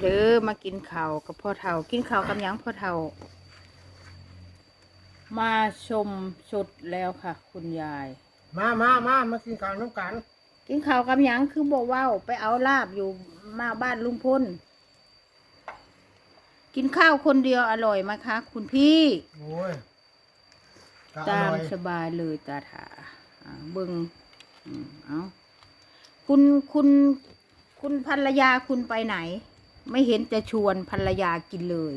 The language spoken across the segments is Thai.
เด้อมากินข้าวกับพ่อเฒ่า กินข้าวกับหยังพ่อเฒ่า มาชมสดแล้วค่ะ คุณยาย มามามามากินข้าวน้ำกัน กินข้าวกับหยังคือบอกว่าไปเอาลาบอยู่มาบ้านลุงพลกินข้าวคนเดียวอร่อยไหมคะ คุณพี่โอ้ยก็อตามร่อยสบายเลยตาถาอ่าเบิงอืมเอาคุณคุณคุณภรรยาคุณไปไหน ไม่เห็นจะชวนภรรยากินเลย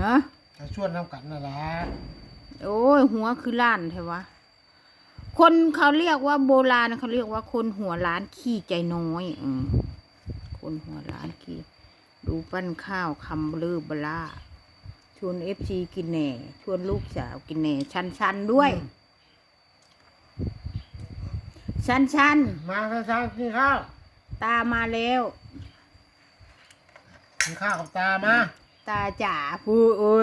ฮะจะชวนน้ำกันนั่นแหละโอ้ยหัวคือล้านใช่วะ คนเขาเรียกว่าโบราณเขาเรียกว่าคนหัวล้านขี้ใจน้อยอืมคนหัวล้านขี้ดูปั้นข้าวคำเบลือบล่าชวนเอฟซีกินแหน่ ชวนลูกสาวกินแหน่ชันชันๆด้วย ชันชันมาช้าๆกินข้าวๆตามาแล้ว กินข้าวกับตามาตาจ๋าพูดโอ้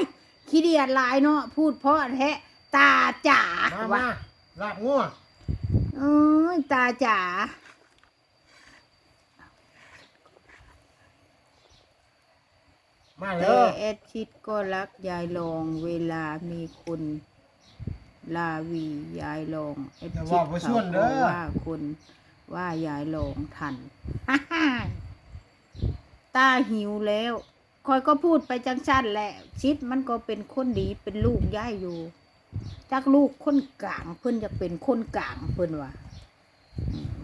ยขี้เดียดหลายเนาะพูดเพราะแท้ตาจ๋ามาว่ะมาลาบงัวเอ้ยตาจ๋ามาเลแต่ยแอดชิดก็รักยายลองเวลามีคนลาวียายลองแอดอย่าชิว่าดไปชเขาวนเด้ก็อว่าคนว่ายายลองทัน ตาหิวแล้วคอยก็พูดไปจังสั้นแหละ ชิดมันก็เป็นคนดีเป็นลูกย่ายอยู่จักลูกคนกลางเพื่อนจะเป็นคนกลางเพื่อนว่า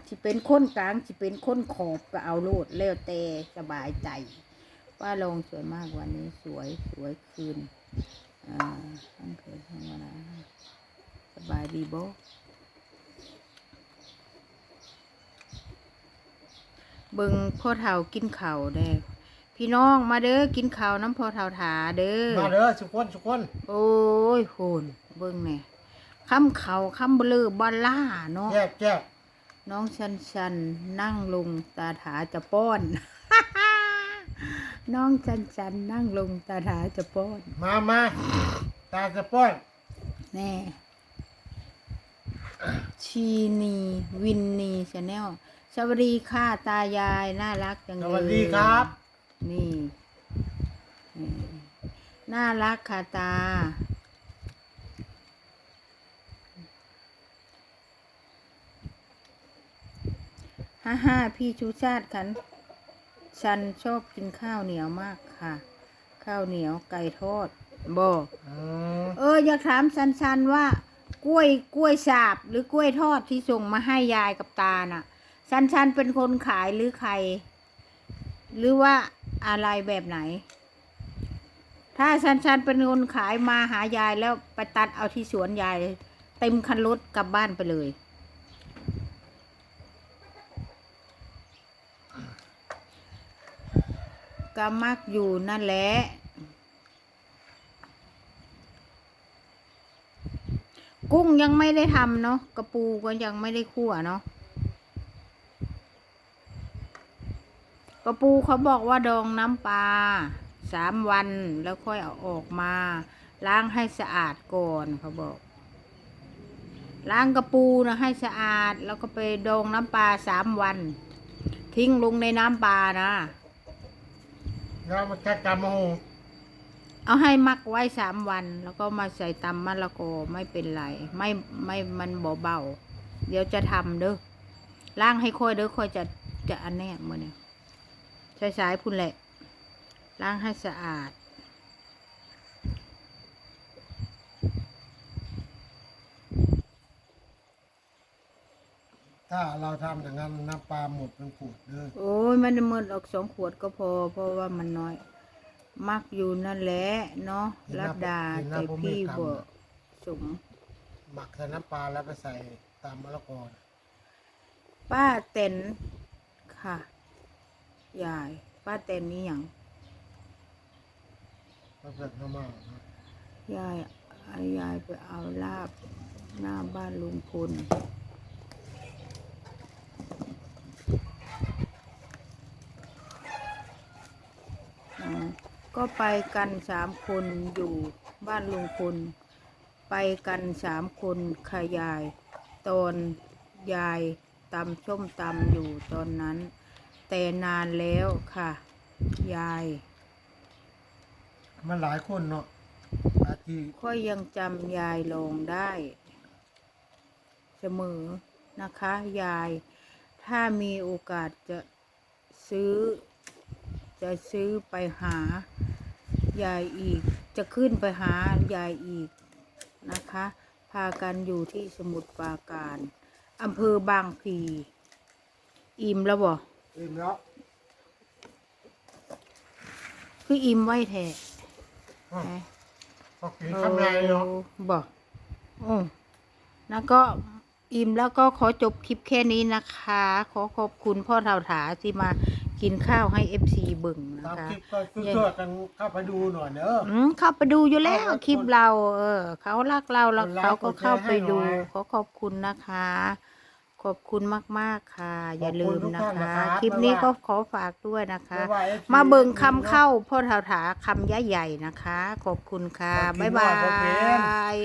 ที่เป็นคนกลางที่เป็นคนขอบก็เอาโลดแล้วแต่สบายใจป้าลงสวยมากวันนี้สวยสวยคืนอ่าทั้งคืนทั้งวันนะสบายดีโบ เบิ่งพ่อเฒ่ากินข้าวได้พี่น้องมาเด้อกินข้าวน้ำพ่อเฒ่าถาเด้อ มาเด้อทุกคนทุกคนโอ้ยโหนเบิ่งแหน่คำเขาคำเบลอบอลล่าเนาะแจ๊บแจ๊บน้องชันชันนั่งลงตาถาจะป้อน น้องชันชันนั่งลงตาถาจะป้อนมามาตาจะป้อนแน่ชีนีวินนีชาแนล สวัสดีค่ะตายายน่ารักจังสเลยวัสดีครับนี่นี่ น่ารักค่ะตา ฮ่าฮ่าพี่ชูชาติขันฉันชอบกินข้าวเหนียวมากค่ะ ข้าวเหนียวไก่ทอดบอกอืมเอออยากถามชันชันๆว่ากล้วยกล้วยสาบหรือกล้วยทอดที่ส่งมาให้ยายกับตาน่ะ ชันชันเป็นคนขายหรือใคร หรือว่าอะไรแบบไหน ถ้าชันชันเป็นคนขายมาหายายแล้วไปตัดเอาที่สวนยายเต็มคันรถกลับบ้านไปเลย ก็มักอยู่นั่นแหละกุ้งยังไม่ได้ทำเนาะกระปูก็ยังไม่ได้คั่วเนาะ กระปูเขาบอกว่าดองน้ำปลาสามวันแล้วค่อยเอาออกมา ล้างให้สะอาดก่อนเขาบอก ล้างกระปูนะให้สะอาด แล้วก็ไปดองน้ำปลาสามวัน ทิ้งลงในน้ำปลานะเรามาจัดกรรมโอ้เอาให้มักไว้สามวัน แล้วก็มาใส่ตำมะละกอไม่เป็นไร ไม่ไม่มันเบาๆเดี๋ยวจะทำเด้อล้างให้ค่อยเด้อค่อยจะจะอันแน่มือเนี่ยใช้ สายๆพุ่นแหละ ล้างให้สะอาด ถ้าเราทำอย่างนั้นน้ำปลาหมดเป็นขวดเด้อโอ้ยมันหมดออกสองขวดก็พอ เพราะว่ามันน้อย มักอยู่นั่นแหละเนาะรัดดาแต่พี่บ่สมหมักใส่น้ำปลาแล้วไปใส่ตามมะละกอนะป้าเต็นค่ะ ยายป้าเต็นนี่อย่างแล้วเสร็จน้ำมันนะยายเอายายไปเอาลาบหน้าบ้านลุงพลอ๋อก็ไปกันสามคนอยู่บ้านลุงพลไปกันสามคนค่ะยาย ตอนยายตำส้มตำอยู่ตอนนั้น แต่นานแล้วค่ะ ยาย มันหลายคนเนาะอาที่ค่อยยังจำยายลงได้ เสมอนะคะ ยาย ถ้ามีโอกาสจะซื้อ จะซื้อไปหา ยายอีก จะขึ้นไปหายายอีกนะคะ พากันอยู่ที่สมุทรปราการอำเภอบางพลีอิ่มแล้วบ่ อิ่มแล้วคืออิ่มไว้แท้อ้าวนะก็กินคำไรเนาะบอกอืมแล้วก็อิ่มแล้วก็ขอจบคลิปแค่นี้นะคะ ขอขอบคุณพ่อเท่าถาที่มากินข้าวให้เอฟซีเบิ่งนะตามคะคลิปก็ช่วยๆกันเข้าไปดูหน่อยเนอะอืมเข้าไปดูอยู่แล้วเอาไว้คลิปเรา เออ เขารักเราแล้วกดไลค์เขาก็เข้าไปดูกดแชร์ให้หน่อยขอขอบคุณนะคะ ขอบคุณมาก ๆ ค่ะ อย่าลืมขอบคุณทุกนะท่านคะนะครับคลิปนี้ไม่ก็ว่าขอฝากด้วยนะคะไม่ว่า FC มาเบิ่งคำเข้าพ่อเท่าถาคำใหญ่ๆนะคะ ขอบคุณค่ะขอบคุณบ๊ายบามากครับเบนย